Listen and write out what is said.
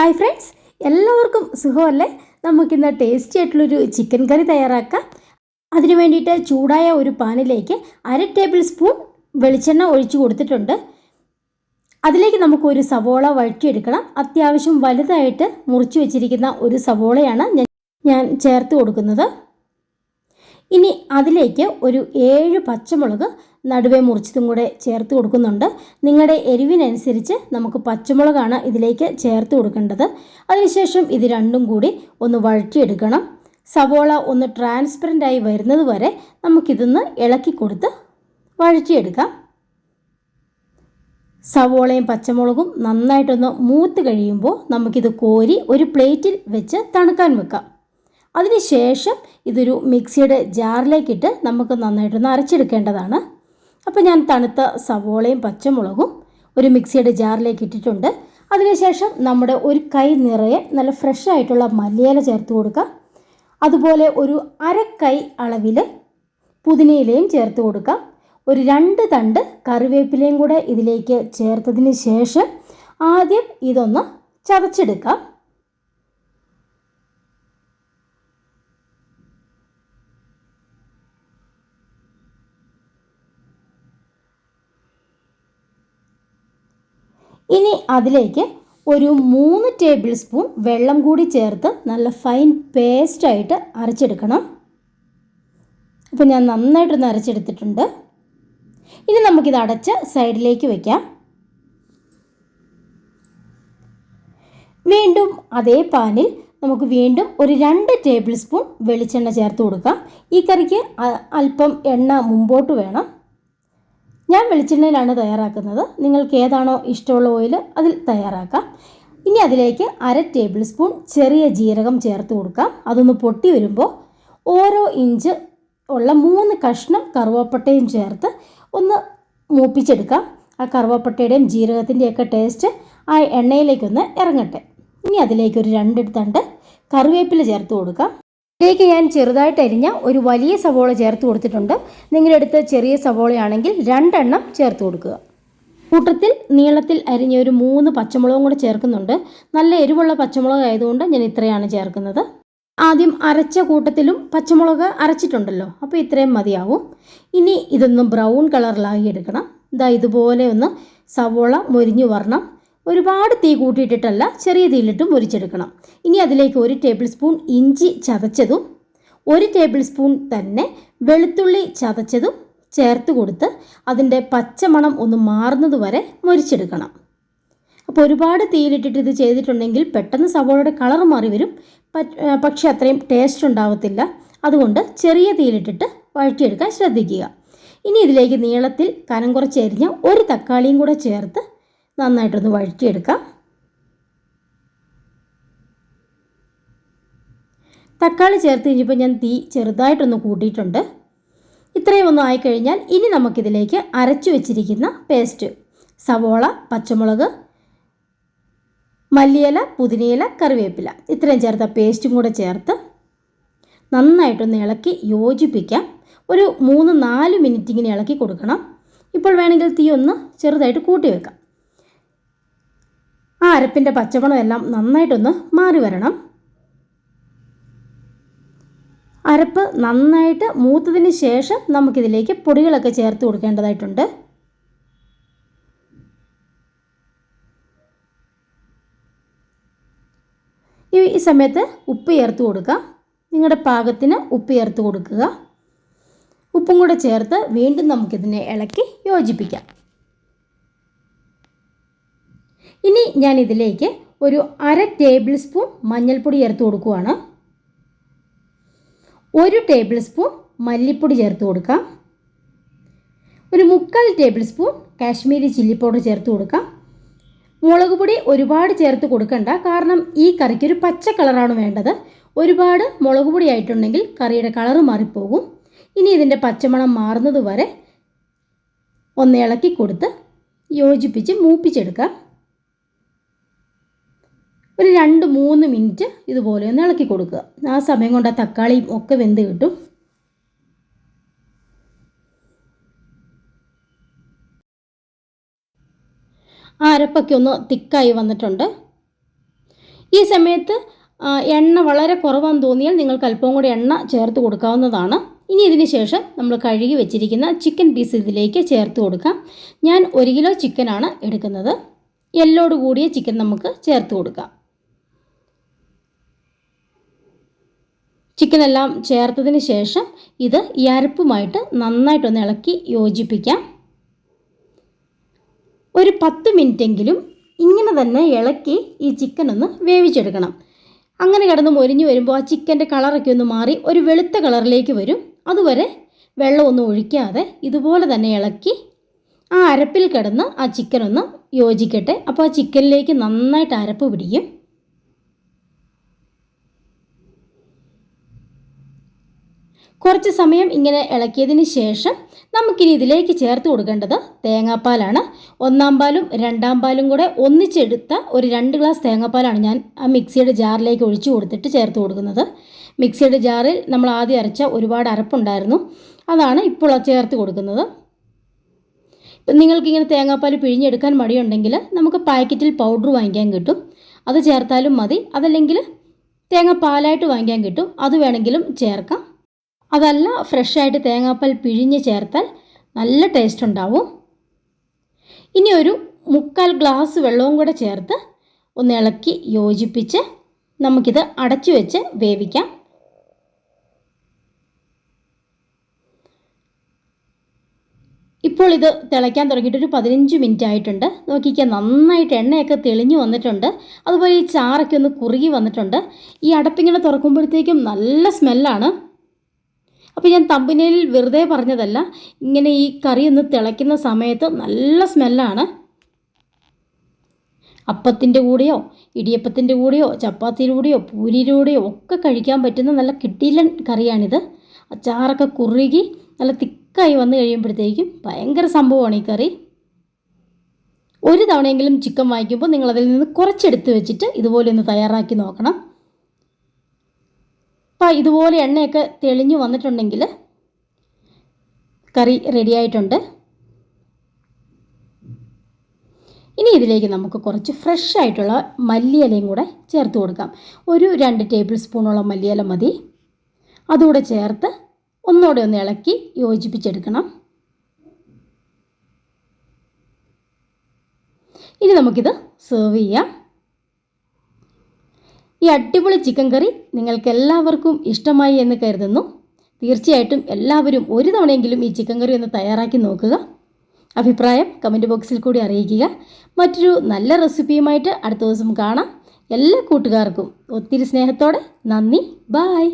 Hi friends എല്ലാവർക്കും സുഖമല്ലേ? നമുക്കിന്ന് ടേസ്റ്റി ആയിട്ടുള്ളൊരു ചിക്കൻ കറി തയ്യാറാക്കാം. അതിനു വേണ്ടിയിട്ട് ചൂടായ ഒരു പാനിലേക്ക് അര ടേബിൾ സ്പൂൺ വെളിച്ചെണ്ണ ഒഴിച്ചു കൊടുത്തിട്ടുണ്ട്. അതിലേക്ക് നമുക്കൊരു സവോള വഴറ്റിയെടുക്കണം. അത്യാവശ്യം വലുതായിട്ട് മുറിച്ച് വെച്ചിരിക്കുന്ന ഒരു സവോളയാണ് ഞാൻ ചേർത്ത് കൊടുക്കുന്നത്. ഇനി അതിലേക്ക് ഒരു ഏഴ് പച്ചമുളക് നടുവേ മുറിച്ചതും കൂടെ ചേർത്ത് കൊടുക്കുന്നുണ്ട്. നിങ്ങളുടെ എരിവിനനുസരിച്ച് നമുക്ക് പച്ചമുളകാണ് ഇതിലേക്ക് ചേർത്ത് കൊടുക്കേണ്ടത്. അതിനുശേഷം ഇത് രണ്ടും കൂടി ഒന്ന് വഴറ്റിയെടുക്കണം. സവോള ഒന്ന് ട്രാൻസ്പെറന്റ് ആയി വരുന്നത് വരെ നമുക്കിതൊന്ന് ഇളക്കി കൊടുത്ത് വഴറ്റിയെടുക്കാം. സവോളയും പച്ചമുളകും നന്നായിട്ടൊന്ന് മൂത്ത് കഴിയുമ്പോൾ നമുക്കിത് കോരി ഒരു പ്ലേറ്റിൽ വെച്ച് തണുക്കാൻ വെക്കാം. അതിനുശേഷം ഇതൊരു മിക്സിയുടെ ജാറിലേക്കിട്ട് നമുക്ക് നന്നായിട്ടൊന്ന് അരച്ചെടുക്കേണ്ടതാണ്. അപ്പോൾ ഞാൻ തണുത്ത സവോളയും പച്ചമുളകും ഒരു മിക്സിയുടെ ജാറിലേക്ക് ഇട്ടിട്ടുണ്ട്. അതിനുശേഷം നമ്മുടെ ഒരു കൈ നിറയെ നല്ല ഫ്രഷ് ആയിട്ടുള്ള മല്ലിയില ചേർത്ത് കൊടുക്കുക അതുപോലെ ഒരു അരക്കൈ അളവിൽ പുതിനയിലയും ചേർത്ത് കൊടുക്കാം. ഒരു രണ്ട് തണ്ട് കറിവേപ്പിലയും കൂടെ ഇതിലേക്ക് ചേർത്തതിന് ശേഷം ആദ്യം ഇതൊന്ന് ചതച്ചെടുക്കാം. ഇനി അതിലേക്ക് ഒരു മൂന്ന് ടേബിൾ സ്പൂൺ വെള്ളം കൂടി ചേർത്ത് നല്ല ഫൈൻ പേസ്റ്റായിട്ട് അരച്ചെടുക്കണം. അപ്പോൾ ഞാൻ നന്നായിട്ടൊന്ന് അരച്ചെടുത്തിട്ടുണ്ട്. ഇനി നമുക്കിത് അടച്ച് സൈഡിലേക്ക് വയ്ക്കാം വീണ്ടും അതേ പാനിൽ നമുക്ക് വീണ്ടും ഒരു രണ്ട് ടേബിൾ സ്പൂൺ വെളിച്ചെണ്ണ ചേർത്ത് കൊടുക്കാം. ഈ കറിക്ക് അല്പം എണ്ണ മുമ്പോട്ട് വേണം. ഞാൻ വെളിച്ചെണ്ണയിലാണ് തയ്യാറാക്കുന്നത്. നിങ്ങൾക്ക് ഏതാണോ ഇഷ്ടമുള്ള ഓയിൽ അതിൽ തയ്യാറാക്കാം. ഇനി അതിലേക്ക് അര ടേബിൾ സ്പൂൺ ചെറിയ ജീരകം ചേർത്ത് കൊടുക്കാം. അതൊന്ന് പൊട്ടി വരുമ്പോൾ ഓരോ ഇഞ്ച് ഉള്ള മൂന്ന് കഷ്ണം കറുവപ്പട്ടയും ചേർത്ത് ഒന്ന് മൂപ്പിച്ചെടുക്കാം. ആ കറുവപ്പട്ടയുടെയും ജീരകത്തിന്റെയൊക്കെ ടേസ്റ്റ് ആ എണ്ണയിലേക്കൊന്ന് ഇറങ്ങട്ടെ. ഇനി അതിലേക്ക് ഒരു രണ്ട് തണ്ട് കറിവേപ്പില ചേർത്ത് കൊടുക്കാം. ഇതിലേക്ക് ഞാൻ ചെറുതായിട്ട് അരിഞ്ഞ ഒരു വലിയ സവോള ചേർത്ത് കൊടുത്തിട്ടുണ്ട്. നിങ്ങളുടെ അടുത്ത് ചെറിയ സവോളയാണെങ്കിൽ രണ്ടെണ്ണം ചേർത്ത് കൊടുക്കുക. കൂട്ടത്തിൽ നീളത്തിൽ അരിഞ്ഞ ഒരു മൂന്ന് പച്ചമുളകും കൂടെ ചേർക്കുന്നുണ്ട്. നല്ല എരിവുള്ള പച്ചമുളക് ആയതുകൊണ്ട് ഞാൻ ഇത്രയാണ് ചേർക്കുന്നത്. ആദ്യം അരച്ച കൂട്ടത്തിലും പച്ചമുളക് അരച്ചിട്ടുണ്ടല്ലോ അപ്പോൾ ഇത്രയും മതിയാവും. ഇനി ഇതൊന്ന് ബ്രൗൺ കളറിലാക്കി എടുക്കണം. ഇതാ ഇതുപോലെ ഒന്ന് സവോള മൊരിഞ്ഞു വരണം. ഒരുപാട് തീ കൂട്ടിയിട്ടിട്ടല്ല ചെറിയ തീയിലിട്ടും പൊരിച്ചെടുക്കണം. ഇനി അതിലേക്ക് ഒരു ടേബിൾ സ്പൂൺ ഇഞ്ചി ചതച്ചതും ഒരു ടേബിൾ സ്പൂൺ തന്നെ വെളുത്തുള്ളി ചതച്ചതും ചേർത്ത് കൊടുത്ത് അതിന്റെ പച്ചമണം ഒന്ന് മാറുന്നത് വരെ മുരിച്ചെടുക്കണം. അപ്പോൾ ഒരുപാട് തീയിലിട്ടിട്ട് ഇത് ചെയ്തിട്ടുണ്ടെങ്കിൽ പെട്ടെന്ന് സവോളയുടെ കളർ മാറി വരും. പക്ഷേ അത്രയും ടേസ്റ്റ് ഉണ്ടാവത്തില്ല. അതുകൊണ്ട് ചെറിയ തീയിലിട്ടിട്ട് വഴറ്റിയെടുക്കാൻ ശ്രദ്ധിക്കുക. ഇനി ഇതിലേക്ക് നീളത്തിൽ കനം കുറച്ച് എരിഞ്ഞ ഒരു തക്കാളിയും കൂടെ ചേർത്ത് നന്നായിട്ടൊന്ന് വഴറ്റിയെടുക്കാം. തക്കാളി ചേർത്ത് കഴിഞ്ഞപ്പോൾ ഞാൻ തീ ചെറുതായിട്ടൊന്ന് കൂട്ടിയിട്ടുണ്ട്. ഇത്രയും ഒന്നും ആയിക്കഴിഞ്ഞാൽ ഇനി നമുക്കിതിലേക്ക് അരച്ചു വെച്ചിരിക്കുന്ന പേസ്റ്റ് സവോള പച്ചമുളക് മല്ലിയില പുതിനയില കറിവേപ്പില ഇത്രയും ചേർത്ത പേസ്റ്റും കൂടെ ചേർത്ത് നന്നായിട്ടൊന്ന് ഇളക്കി യോജിപ്പിക്കാം. ഒരു മൂന്ന് നാല് മിനിറ്റ് ഇങ്ങനെ ഇളക്കി കൊടുക്കണം. ഇപ്പോൾ വേണമെങ്കിൽ തീ ഒന്ന് ചെറുതായിട്ട് കൂട്ടി വെക്കാം. ആ അരപ്പിന്റെ പച്ചമണം എല്ലാം നന്നായിട്ടൊന്ന് മാറി വരണം. അരപ്പ് നന്നായിട്ട് മൂത്തതിന് ശേഷം നമുക്കിതിലേക്ക് പൊടികളൊക്കെ ചേർത്ത് കൊടുക്കേണ്ടതായിട്ടുണ്ട്. ഈ സമയത്ത് ഉപ്പ് ചേർത്ത് കൊടുക്കുക നിങ്ങളുടെ പാകത്തിന് ഉപ്പ് ചേർത്ത് കൊടുക്കുക. ഉപ്പും കൂടെ ചേർത്ത് വീണ്ടും നമുക്കിതിനെ ഇളക്കി യോജിപ്പിക്കാം. ഇനി ഞാൻ ഇതിലേക്ക് ഒരു അര ടേബിൾ സ്പൂൺ മഞ്ഞൾപ്പൊടി ചേർത്ത് കൊടുക്കുകയാണ് ഒരു ടേബിൾ സ്പൂൺ മല്ലിപ്പൊടി ചേർത്ത് കൊടുക്കാം. ഒരു മുക്കാൽ tablespoon Kashmiri chilli powder ചേർത്ത് കൊടുക്കാം. മുളക് പൊടി ഒരുപാട് ചേർത്ത് കൊടുക്കണ്ട കാരണം ഈ കറിക്ക് ഒരു പച്ച കളറാണ് വേണ്ടത്. ഒരുപാട് മുളക് പൊടി ആയിട്ടുണ്ടെങ്കിൽ കറിയുടെ കളർ മാറിപ്പോകും. ഇനി ഇതിന്റെ പച്ചമണം മാറുന്നത് വരെ ഒന്ന് ഇളക്കി കൊടുത്ത് യോജിപ്പിച്ച് മൂപ്പിച്ചെടുക്കാം. ഒരു രണ്ട് മൂന്ന് മിനിറ്റ് ഇതുപോലെ ഒന്ന് ഇളക്കി കൊടുക്കുക. ആ സമയം കൊണ്ട് ആ തക്കാളിയും ഒക്കെ വെന്ത് കിട്ടും. ആ അരപ്പൊക്കെ ഒന്ന് തിക്കായി വന്നിട്ടുണ്ട്. ഈ സമയത്ത് എണ്ണ വളരെ കുറവാന്ന് തോന്നിയാൽ നിങ്ങൾക്ക് അല്പം കൂടി എണ്ണ ചേർത്ത് കൊടുക്കാവുന്നതാണ്. ഇനി ഇതിന് ശേഷം നമ്മൾ കഴുകി വെച്ചിരിക്കുന്ന ചിക്കൻ പീസ് ഇതിലേക്ക് ചേർത്ത് കൊടുക്കാം. ഞാൻ ഒരു കിലോ ചിക്കനാണ് എടുക്കുന്നത്. എല്ലോട് കൂടിയ ചിക്കൻ നമുക്ക് ചേർത്ത് കൊടുക്കാം. ചിക്കൻ എല്ലാം ചേർത്തതിന് ശേഷം ഇത് ഈ അരപ്പുമായിട്ട് നന്നായിട്ടൊന്ന് ഇളക്കി യോജിപ്പിക്കാം. ഒരു പത്ത് മിനിറ്റെങ്കിലും ഇങ്ങനെ തന്നെ ഇളക്കി ഈ ചിക്കൻ ഒന്ന് വേവിച്ചെടുക്കണം. അങ്ങനെ കിടന്ന് മൊരിഞ്ഞ് വരുമ്പോൾ ആ ചിക്കന്റെ കളറൊക്കെ ഒന്ന് മാറി ഒരു വെളുത്ത കളറിലേക്ക് വരും. അതുവരെ വെള്ളമൊന്നും ഒഴിക്കാതെ ഇതുപോലെ തന്നെ ഇളക്കി ആ അരപ്പിൽ കിടന്ന് ആ ചിക്കൻ ഒന്ന് യോജിക്കട്ടെ. അപ്പോൾ ആ ചിക്കനിലേക്ക് നന്നായിട്ട് അരപ്പ് പിടിക്കും കുറച്ച് സമയം ഇങ്ങനെ ഇളക്കിയതിന് ശേഷം നമുക്കിനി ഇതിലേക്ക് ചേർത്ത് കൊടുക്കേണ്ടത് തേങ്ങാപ്പാലാണ്. ഒന്നാം പാലും രണ്ടാം പാലും കൂടെ ഒന്നിച്ചെടുത്ത ഒരു രണ്ട് ഗ്ലാസ് തേങ്ങാപ്പാലാണ് ഞാൻ ആ മിക്സിയുടെ ജാറിലേക്ക് ഒഴിച്ചു കൊടുത്തിട്ട് ചേർത്ത് കൊടുക്കുന്നത്. മിക്സിയുടെ ജാറിൽ നമ്മൾ ആദ്യം അരച്ച ഒരുപാട് അരപ്പുണ്ടായിരുന്നു. അതാണ് ഇപ്പോൾ ചേർത്ത് കൊടുക്കുന്നത്. ഇപ്പം നിങ്ങൾക്കിങ്ങനെ തേങ്ങാപ്പാൽ പിഴിഞ്ഞെടുക്കാൻ മടിയുണ്ടെങ്കിൽ നമുക്ക് പാക്കറ്റിൽ പൗഡർ വാങ്ങിക്കാൻ കിട്ടും. അത് ചേർത്താലും മതി. അതല്ലെങ്കിൽ തേങ്ങാപ്പാലായിട്ട് വാങ്ങിക്കാൻ കിട്ടും. അത് വേണമെങ്കിലും ചേർക്കാം. അതല്ല ഫ്രഷ് ആയിട്ട് തേങ്ങാപ്പാൽ പിഴിഞ്ഞ് ചേർത്താൽ നല്ല ടേസ്റ്റ് ഉണ്ടാവും. ഇനി ഒരു മുക്കാൽ ഗ്ലാസ് വെള്ളവും കൂടെ ചേർത്ത് ഒന്ന് ഇളക്കി യോജിപ്പിച്ച് നമുക്കിത് അടച്ചു വെച്ച് വേവിക്കാം. ഇപ്പോൾ ഇത് തിളയ്ക്കാൻ തുടങ്ങിയിട്ട് ഒരു പതിനഞ്ച് മിനിറ്റ് ആയിട്ടുണ്ട്. നോക്കിക്കാൻ നന്നായിട്ട് എണ്ണയൊക്കെ തെളിഞ്ഞു വന്നിട്ടുണ്ട്. അതുപോലെ ഈ ചാറൊക്കെ ഒന്ന് കുറുകി വന്നിട്ടുണ്ട്. ഈ അടപ്പിങ്ങനെ തുറക്കുമ്പോഴത്തേക്കും നല്ല സ്മെല്ലാണ് അപ്പോൾ ഞാൻ തമ്പിനയിൽ വെറുതെ പറഞ്ഞതല്ല ഇങ്ങനെ ഈ കറി ഒന്ന് തിളയ്ക്കുന്ന സമയത്ത് നല്ല സ്മെല്ലാണ്. അപ്പത്തിന്റെ കൂടെയോ ഇടിയപ്പത്തിന്റെ കൂടെയോ ചപ്പാത്തിയുടെ കൂടെയോ പൂരിയുടെ ഒക്കെ കഴിക്കാൻ പറ്റുന്ന നല്ല കിട്ടിയിലൻ കറിയാണിത്. അച്ചാറൊക്കെ കുറുകി നല്ല തിക്കായി വന്നു കഴിയുമ്പോഴത്തേക്കും ഭയങ്കര സംഭവമാണ് ഈ കറി. ഒരു തവണയെങ്കിലും ചിക്കൻ വാങ്ങിക്കുമ്പോൾ നിങ്ങളതിൽ നിന്ന് കുറച്ചെടുത്ത് വെച്ചിട്ട് ഇതുപോലെ ഒന്ന് തയ്യാറാക്കി നോക്കണം. അപ്പോൾ ഇതുപോലെ എണ്ണയൊക്കെ തെളിഞ്ഞു വന്നിട്ടുണ്ടെങ്കിൽ കറി റെഡി ആയിട്ടുണ്ട്. ഇനി ഇതിലേക്ക് നമുക്ക് കുറച്ച് ഫ്രഷ് ആയിട്ടുള്ള മല്ലിയിലയും കൂടെ ചേർത്ത് കൊടുക്കാം. ഒരു രണ്ട് ടേബിൾ സ്പൂണോളം മല്ലിയില മതി. അതുകൂടെ ചേർത്ത് ഒന്നുകൂടെ ഒന്ന് ഇളക്കി യോജിപ്പിച്ചെടുക്കണം. ഇനി നമുക്കിത് സെർവ് ചെയ്യാം. ഈ അടിപൊളി ചിക്കൻ കറി നിങ്ങൾക്ക് എല്ലാവർക്കും ഇഷ്ടമായി എന്ന് കരുതുന്നു. തീർച്ചയായിട്ടും എല്ലാവരും ഒരു തവണയെങ്കിലും ഈ ചിക്കൻ കറി ഒന്ന് തയ്യാറാക്കി നോക്കുക. അഭിപ്രായം കമന്റ് ബോക്സിൽ കൂടി അറിയിക്കുക. മറ്റൊരു നല്ല റെസിപ്പിയുമായിട്ട് അടുത്ത ദിവസം കാണാം. എല്ലാ കൂട്ടുകാർക്കും ഒത്തിരി സ്നേഹത്തോടെ നന്ദി. ബായ്